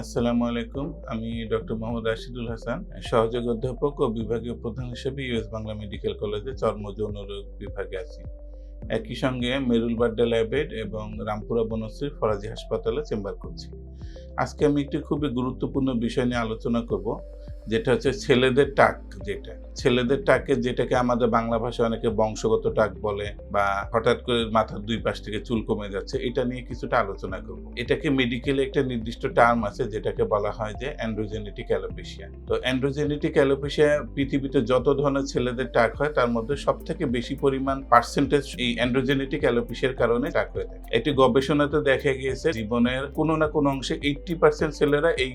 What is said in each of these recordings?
আসসালামু আলাইকুম। আমি ডক্টর মোহাম্মদ রাশিদুল হাসান, সহযোগ অধ্যাপক ও বিভাগীয় প্রধান হিসেবে ইউএস বাংলা মেডিকেল কলেজে চর্ম যৌন রোগ বিভাগে আছি। একই সঙ্গে মেরুল বাড্ডা ল্যাবেড এবং রামপুরা বনশ্রী ফরাজি হাসপাতালে চেম্বার করছি। আজকে আমি একটি খুবই গুরুত্বপূর্ণ বিষয় নিয়ে আলোচনা করব। যেটা হচ্ছে ছেলেদের টাক যেটা। ছেলেদের টাকে যেটাকে আমাদের বাংলা ভাষায় অনেকে বংশগত টাক বলে বা হঠাৎ করে মাথার দুই পাশ থেকে চুল কমে যাচ্ছে, এটা নিয়ে কিছুটা আলোচনা করব। এটাকে মেডিকেলে একটা নির্দিষ্ট টার্ম আছে যেটাকে বলা হয় যে অ্যান্ড্রোজেনেটিক অ্যালোপেশিয়া তো অ্যান্ড্রোজেনেটিক অ্যালোপেশিয়া পৃথিবীতে যত ধরনের ছেলেদের টাক হয়, তার মধ্যে সব থেকে বেশি পরিমাণ পার্সেন্টেজ এই অ্যান্ড্রোজেনেটিক অ্যালোপেশিয়ার কারণে টাক হয়ে থাকে। এটি গবেষণাতে দেখা গিয়েছে, জীবনের কোনো না কোনো অংশে এইটটি পার্সেন্ট ছেলেরা এই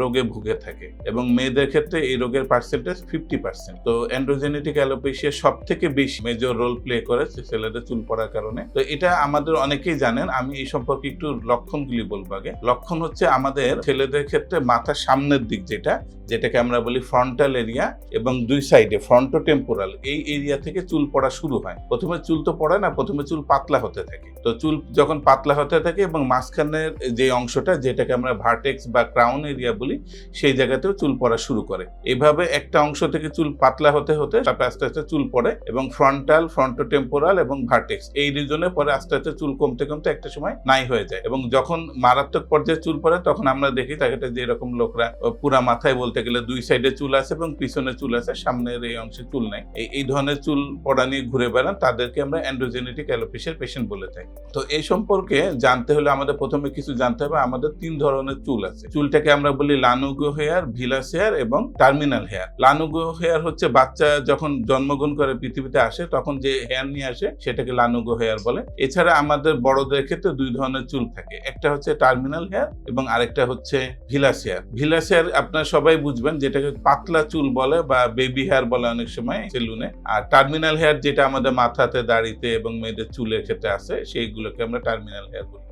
রোগে ভুগে থাকে এবং মেয়েদের ক্ষেত্রে এই রোগের পার্সেন্টেজ ফিফটি পার্সেন্ট তো অ্যান্ড্রোজেনেটিক অ্যালোপেশিয়া সব থেকে বেশি মেজর রোল প্লে করে ছেলেদের চুল পড়ার কারণে। তো এটা আমাদের অনেকেই জানেন, আমি এই সম্পর্কে একটু লক্ষণগুলি বলব আগে। লক্ষণ হচ্ছে আমাদের ছেলেদের ক্ষেত্রে মাথার সামনের দিক যেটা, যেটাকে আমরা বলি ফ্রন্টাল এরিয়া এবং দুই সাইডে ফ্রন্টো টেম্পোরাল এই এরিয়া থেকে চুল পড়া শুরু হয়। প্রথমে চুল তো পড়ে না, প্রথমে চুল পাতলা হতে থাকে। তো চুল যখন পাতলা হতে থাকে এবং মাঝখানের যে অংশটা, যেটাকে আমরা ভার্টেক্স বা ক্রাউন এরিয়া বলি, সেই জায়গাতেও চুল পড়া শুরু করে। এভাবে একটা অংশ থেকে চুল পাতলা হতে হতে তারপরে আস্তে আস্তে চুল পড়ে এবং ফ্রন্টাল ফ্রন্টো টেম্পোরাল এবং ভার্টেক্স এই রিজনে পরে আস্তে আস্তে চুল কমতে কমতে একটা সময় নাই হয়ে যায়। এবং যখন মারাত্মক পর্যায়ে চুল পড়ে, তখন আমরা দেখি তাকে যে এরকম লোকরা পুরা মাথায় বলতে গেলে দুই সাইডে চুল আছে এবং পিছনে চুল আছে, সামনের এই অংশে চুল নাই। এই- এই ধরনের চুল পড়া নিয়ে ঘুরে বেড়ান, তাদেরকে আমরা অ্যান্ড্রোজেনেটিক অ্যালোপেশিয়ার পেশেন্ট বলে থাকি। তো এই সম্পর্কে জানতে হলে আমাদের প্রথমে কিছু জানতে হবে। আমাদের তিন ধরনের চুল আছে। চুলটাকে আমরা বলি লানুগো হেয়ার, ভিলাস হেয়ার এবং টার্মিনাল হেয়ার। লানুগো হেয়ার হচ্ছে বাচ্চা যখন জন্মগ্রহণ করে পৃথিবীতে আসে, তখন যে হেয়ার নিয়ে আসে সেটাকে লানুগো হেয়ার বলে। এছাড়া আমাদের বড়দের ক্ষেত্রে দুই ধরনের চুল থাকে। একটা হচ্ছে টার্মিনাল হেয়ার এবং আরেকটা হচ্ছে ভিলাস হেয়ার। ভিলাস হেয়ার আপনারা সবাই বুঝবেন যেটাকে পাতলা চুল বলে বা বেবি হেয়ার বলে অনেক সময় সেলুনে। আর টার্মিনাল হেয়ার যেটা আমাদের মাথাতে, দাড়িতে এবং মেয়েদের চুলের ক্ষেত্রে আছে সেইগুলোকে আমরা টার্মিনাল হেয়ার বলি।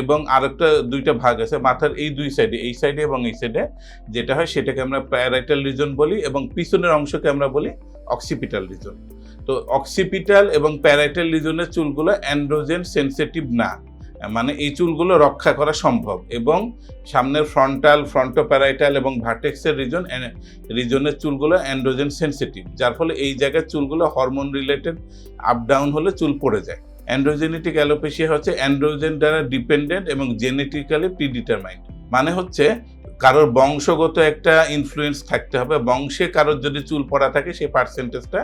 এবং আরেকটা, দুইটা ভাগ আছে মাথার এই দুই সাইডে এই সাইডে এবং এই সাইডে যেটা হয় সেটাকে আমরা প্যারাইটাল রিজন বলি এবং পিছনের অংশকে আমরা বলি অক্সিপিটাল রিজন তো অক্সিপিটাল এবং প্যারাইটাল রিজনের চুলগুলো অ্যান্ড্রোজেন সেন্সিটিভ না। মানে এই চুলগুলো রক্ষা করা সম্ভব। এবং সামনের ফ্রন্টাল ফ্রন্টোপ্যারাইটাল এবং ভার্টেক্সের রিজন রিজনের চুলগুলো অ্যান্ড্রোজেন সেন্সিটিভ যার ফলে এই জায়গার চুলগুলো হরমোন রিলেটেড আপ ডাউন হলে চুল পড়ে যায়। অ্যান্ড্রোজেনেটিক অ্যালোপেশিয়া হচ্ছে অ্যান্ড্রোজেন দ্বারা ডিপেন্ডেন্ট এবং জেনেটিক্যালি প্রিডিটারমাইন্ড মানে হচ্ছে কারোর বংশগত একটা ইনফ্লুয়েন্স থাকতে হবে, বংশে কারোর যদি চুল পড়া থাকে সেই পার্সেন্টেজটা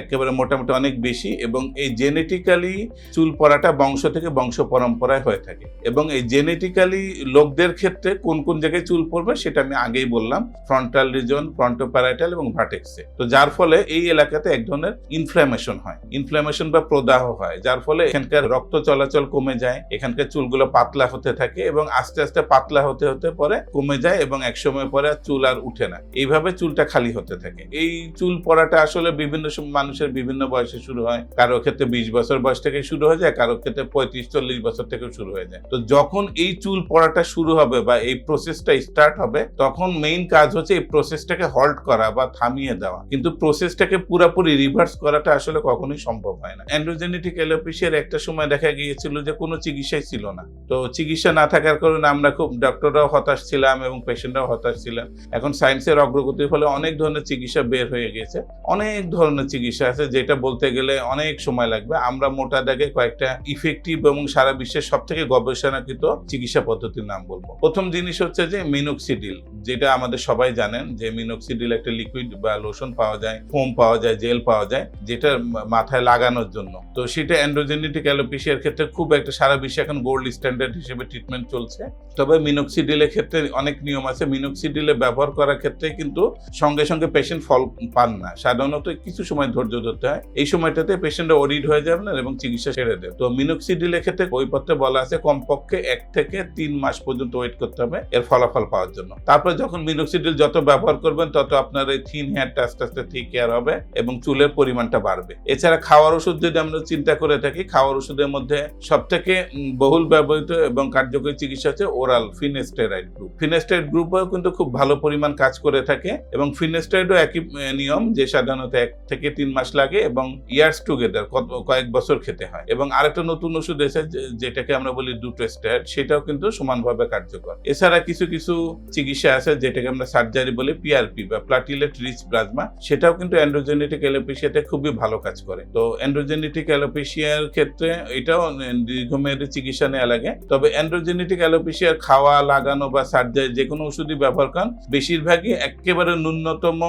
একেবারে মোটামুটি অনেক বেশি এবং এই জেনেটিক্যালি চুল পড়াটা বংশ থেকে বংশ পরম্পরায় হয়ে থাকে এবং এই জেনেটিক্যালি লোকদের ক্ষেত্রে কোন কোন জায়গায় চুল পড়বে সেটা আমি আগেই বললাম ফ্রন্টাল রিজন ফ্রন্টোপ্যারাইটাল এবং ভার্টেক্সে তো যার ফলে এই এলাকাতে এক ধরনের ইনফ্ল্যামেশন হয় ইনফ্ল্যামেশন বা প্রদাহ হয়, যার ফলে এখানকার রক্ত চলাচল কমে যায়, এখানকার চুলগুলো পাতলা হতে থাকে এবং আস্তে আস্তে পাতলা হতে হতে পরে কমে যায় এবং এক সময় পরে চুল আর উঠে না। এইভাবে চুলটা খালি হতে থাকে। এই চুল পড়াটা আসলে বিভিন্ন মানুষের বিভিন্ন বয়সে শুরু হয়। কারও ক্ষেত্রে বিশ বছর বয়স থেকে শুরু হয়ে যায়, কারও ক্ষেত্রে পঁয়ত্রিশ, চল্লিশ বছর থেকে শুরু হয়ে যায়। তো যখন এই চুল পড়াটা শুরু হবে বা এই প্রসেসটা স্টার্ট হবে, তখন মেইন কাজ হচ্ছে এই প্রসেসটাকে হল্ট করা বা থামিয়ে দেওয়া। কিন্তু প্রসেসটাকে পুরোপুরি রিভার্স করাটা আসলে কখনোই সম্ভব হয় না। অ্যান্ড্রোজেনেটিক অ্যালোপেশিয়ার একটা সময় দেখা গিয়েছিল যে কোনো চিকিৎসাই ছিল না। তো চিকিৎসা না থাকার কারণে আমরা খুব ডক্টররাও হতাশ ছিলাম এবং পেশেন্টরাও হতাশ ছিলেন। এখন সায়েন্সের অগ্রগতির ফলে অনেক ধরনের চিকিৎসা বের হয়ে গেছে অনেক ধরনের চিকিৎসা আছে যেটা বলতে গেলে অনেক সময় লাগবে। আমরা মোটা দাগে কয়েকটা ইফেক্টিভ এবং সারা বিশ্বের সব থেকে গবেষণাকৃত চিকিৎসা পদ্ধতির নাম বলব। প্রথম জিনিস হচ্ছে যে মিনোক্সিডিল যেটা আমাদের সবাই জানেন যে মিনোক্সিডিল একটা লিকুইড বা লোশন পাওয়া যায় ফোম পাওয়া যায় জেল পাওয়া যায়, যেটা মাথায় লাগানোর জন্য। তো সেটা অ্যান্ড্রোজেনেটিক অ্যালোপেশিয়ার ক্ষেত্রে খুব একটা সারা বিশ্বে এখন গোল্ড স্ট্যান্ডার্ড হিসেবে ট্রিটমেন্ট চলছে। তবে মিনোক্সিডিলের ক্ষেত্রে অনেক নিয়ম আছে মিনোক্সিডিলে ব্যবহার করার ক্ষেত্রে কিন্তু সঙ্গে সঙ্গে পেশেন্ট ফল পান না। সাধারণত কিছু সময় ধৈর্য ধরতে হয়। এই সময়টাতে পেশেন্টরা ওরিড হয়ে যাবেন এবং চিকিৎসা ছেড়ে দেয় তো মিনোক্সিডিলের ক্ষেত্রে বইপত্রে বলা আছে, কমপক্ষে এক থেকে তিন মাস পর্যন্ত ওয়েট করতে হবে এর ফলাফল পাওয়ার জন্য। তারপর যখন মিনোক্সিডিল যত ব্যবহার করবেন, তত আপনার এই থিন হেয়ারটা আস্তে আস্তে ঠিক হেয়ার হবে এবং চুলের পরিমাণটা বাড়বে। এছাড়া খাওয়ার ওষুধ যদি আমরা চিন্তা করে থাকি, খাওয়ার ওষুধের মধ্যে সব থেকে বহুল ব্যবহৃত এবং কার্যকরী চিকিৎসা হচ্ছে ওরাল ফিনেস্টেরাইড গ্রুপ ফিনেস্টেরাইড ফিনেস্টাইড গ্রুপও কিন্তু খুব ভালো পরিমাণ কাজ করে থাকে এবং ফিনেস্টাইডও একই নিয়ম যে সাধারণত এক থেকে তিন মাস লাগে এবং ইয়ার্স টুগেদার কয়েক বছর খেতে হয়। এবং আরেকটা নতুন ওষুধ এসে যেটাকে আমরা বলি ডুটোস্ট্যাট সেটাও কিন্তু সমানভাবে কার্যকর। এছাড়া কিছু কিছু চিকিৎসা আছে যেটাকে আমরা সার্জারি বলি পিআরপি বা প্লাটিলেট রিচ প্লাজমা সেটাও কিন্তু অ্যান্ড্রোজেনেটিক অ্যালোপেশিয়াতে খুবই ভালো কাজ করে। তো অ্যান্ড্রোজেনেটিক অ্যালোপেশিয়ার ক্ষেত্রে এটাও দীর্ঘমেয়াদী চিকিৎসা নেওয়া লাগে। তবে অ্যান্ড্রোজেনেটিক অ্যালোপেশিয়ার খাওয়া, লাগানো বা সার্জারি যে কোনো ওষুধই ব্যবহার করেন। বেশিরভাগই একেবারে ন্যূনতম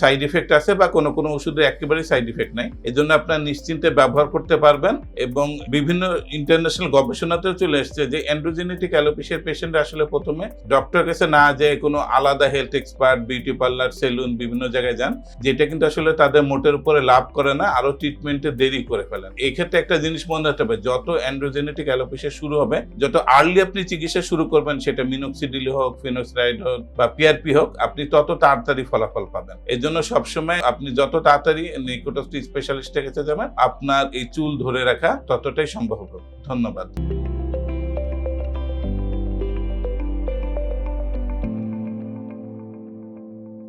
সাইড ইফেক্ট আছে বা কোনো কোনো ওষুধে একেবারে সাইড ইফেক্ট নাই। এজন্য আপনার নিশ্চিন্তে ব্যবহার করতে পারবেন এবং বিভিন্ন ইন্টারন্যাশনাল গবেষণাতেও চলে এসেছে যে অ্যান্ড্রোজেনেটিক অ্যালোপেশিয়ার পেশেন্ট আসলে প্রথমে ডক্টর কাছে না যে কোনো আলাদা health expert beauty parlour salon বিভিন্ন জায়গায় যান, যেটা কিন্তু আসলে তাদের মোটের উপরে লাভ করে না আরও ট্রিটমেন্টে দেরি করে ফেলেন। এই ক্ষেত্রে একটা জিনিস মনে রাখতে হবে, যত অ্যান্ড্রোজেনেটিক অ্যালোপেশিয়া শুরু হবে, যত আর্লি আপনি চিকিৎসা শুরু করবেন, সেটা মিনোক্সিডিল হোক ফিনোক্সাইড হোক বা পিআরপি হোক, আপনি তত তাড়াতাড়ি ফলাফল পাবেন। এই জন্য সবসময় আপনি যত তাড়াতাড়ি নিকটস্থ স্পেশালিস্টের কাছে যাবেন, আপনার এই চুল ধরে রাখা ততটাই সম্ভব হবে। ধন্যবাদ।